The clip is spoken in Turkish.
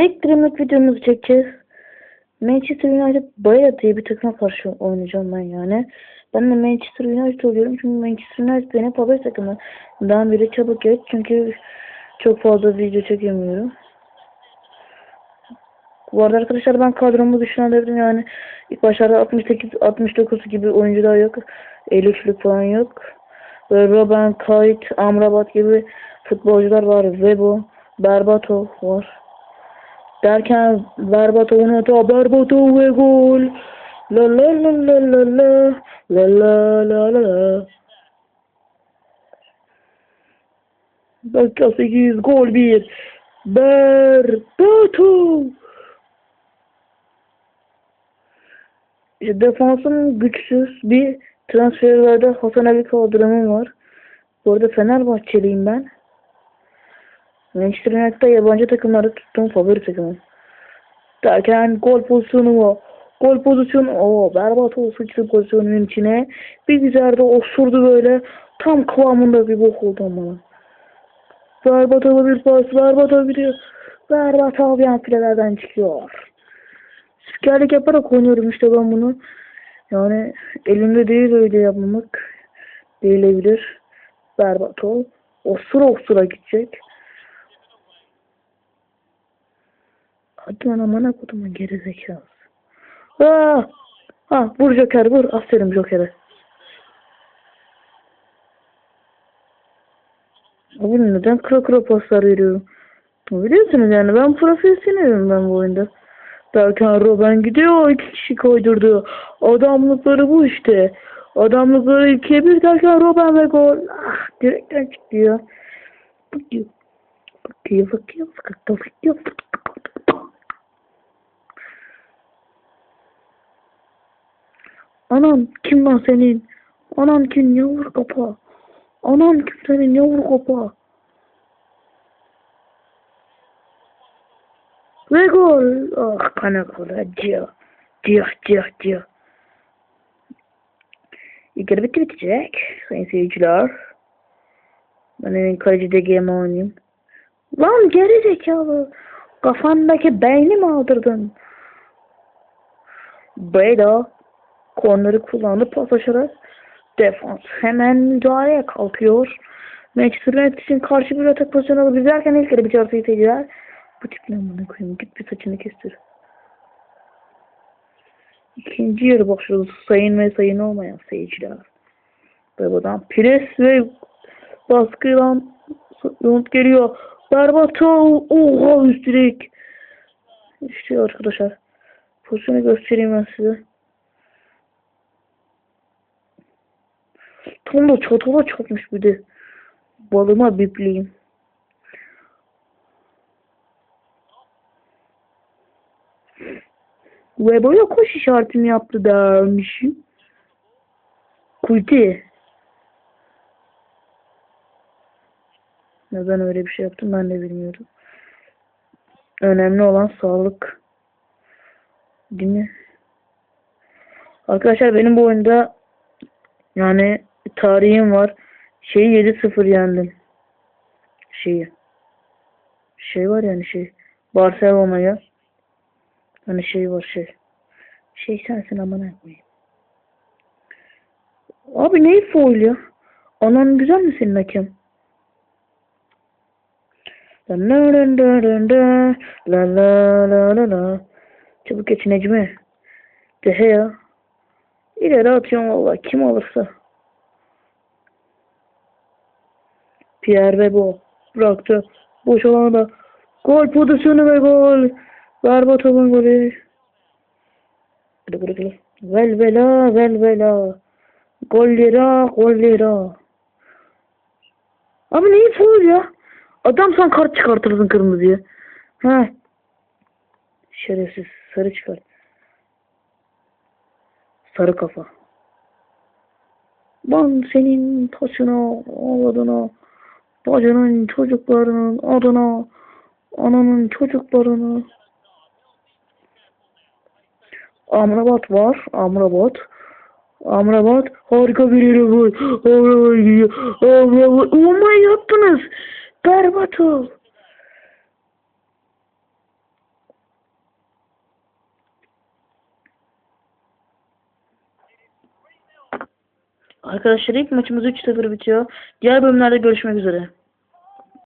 ilk Dreamlik videomuzu çekeceğiz. Manchester United Bayern diye bir takıma karşı oynayacağım ben yani. Ben de Manchester United oluyorum çünkü Manchester United benim favori takımı. Daha biri çabuk geç çünkü çok fazla video çekemiyorum. Bu arada arkadaşlar ben kadromu düşünebilirim yani ilk başlarda 68 69 gibi oyuncular yok. 53'lük falan yok. Ve Robben, Kayt, Amrabat gibi futbolcular var. Vebo, Berbatov var. Derken Berbatov'un hata Berbatov ve gol. La la la la la la la la la la. Dakika 8 gol 1. Berbatov. İşte defansım güçsüz bir transferlerde Hasan Ali kaldırımım var. Bu arada Fenerbahçeliyim ben. Manchester United'da yabancı takımlarda tuttuğum favori takımım. Derken gol pozisyonu var. Gol pozisyonu. Oo berbat o sıçtı pozisyonun içine. Bir güzel de osurdu böyle. Tam kıvamında bir bok oldu ama. Berbatova bir pas. Berbatova biliyor. Berbatova yan filelerden çıkıyor. Spikerlik yaparak oynuyorum işte ben bunu. Yani elimde değil öyle yapmamak. Değilebilir. Berbatov. Osura osura gidecek. Hadi lan amına kodumun gerizekalısı. Aa! Ha vur Joker vur. Aferin Joker'e. Abi neden kıra kıra paslar veriyorum? Biliyorsunuz yani ben profesyonelim ben bu oyunda. Derken Robben gidiyor iki kişi koydurdu. Adamlıkları bu işte. Adamlıkları ikiye bir derken Robben ve gol. Ah direkten çıktı ya. Bakıyor. Bakıyor bakıyor bakıyor bakıyor. Anan kim lan senin? Anan kim yavru kapa? Anan kim senin yavru kapa? Ve gol. Ah kana kola cia. Cia cia cia. İlk bitti bitecek. Sayın seyirciler. Ben en kaleci de game oynayayım. Lan geri zekalı. Kafandaki beyni mi aldırdın? Beyda korneri kullandı pas açarak defans hemen müdahaleye kalkıyor. Manchester United için karşı bir atak pozisyonu alıp izlerken ilk yarı bir çarpıyı tecrübeler. Bu tip ne amına koyayım git bir saçını kestir. İkinci yarı başladı sayın ve sayın olmayan seyirciler. Babadan pres ve baskıyla yumut geliyor. Berbatov oha üst direk. İşte arkadaşlar. Pozisyonu göstereyim ben size. Tam da çatala çatmış bir de. Balıma bipleyeyim. Webo'ya koş işaretini yaptı dermişim. Kulti. Neden öyle bir şey yaptım ben de bilmiyorum. Önemli olan sağlık. Değil mi? Arkadaşlar benim bu oyunda yani tarihim var. Şeyi 7-0 yendim. Şeyi. Şey var yani şey. Barcelona'ya. Hani şey var şey. Şey sensin amına koyayım. Abi neyi foil ya? Anan güzel mi senin hakem? La la la la la la Çabuk geç Necmi. Dehe ya. İleri atıyorum valla kim alırsa. Pierre Bebo bıraktı. Boş alanda. Gol pozisyonu ve gol. Berbatov'un golü. Hadi bırakılır. Vel vela vel vela. Gol lira gol lira. Abi neyi foul ya? Adam sen kart çıkartırsın kırmızıya. Ha. Şerefsiz sarı çıkar. Sarı kafa. Ben senin taşına, ağladına, bacının çocuklarının adına, ananın çocuklarını. Amrabat var, Amrabat. Amrabat harika bir yere gol. Amrabat. Amrabat. Aman yaptınız. Berbatov. Arkadaşlar ilk maçımız 3-0 bitiyor. Diğer bölümlerde görüşmek üzere.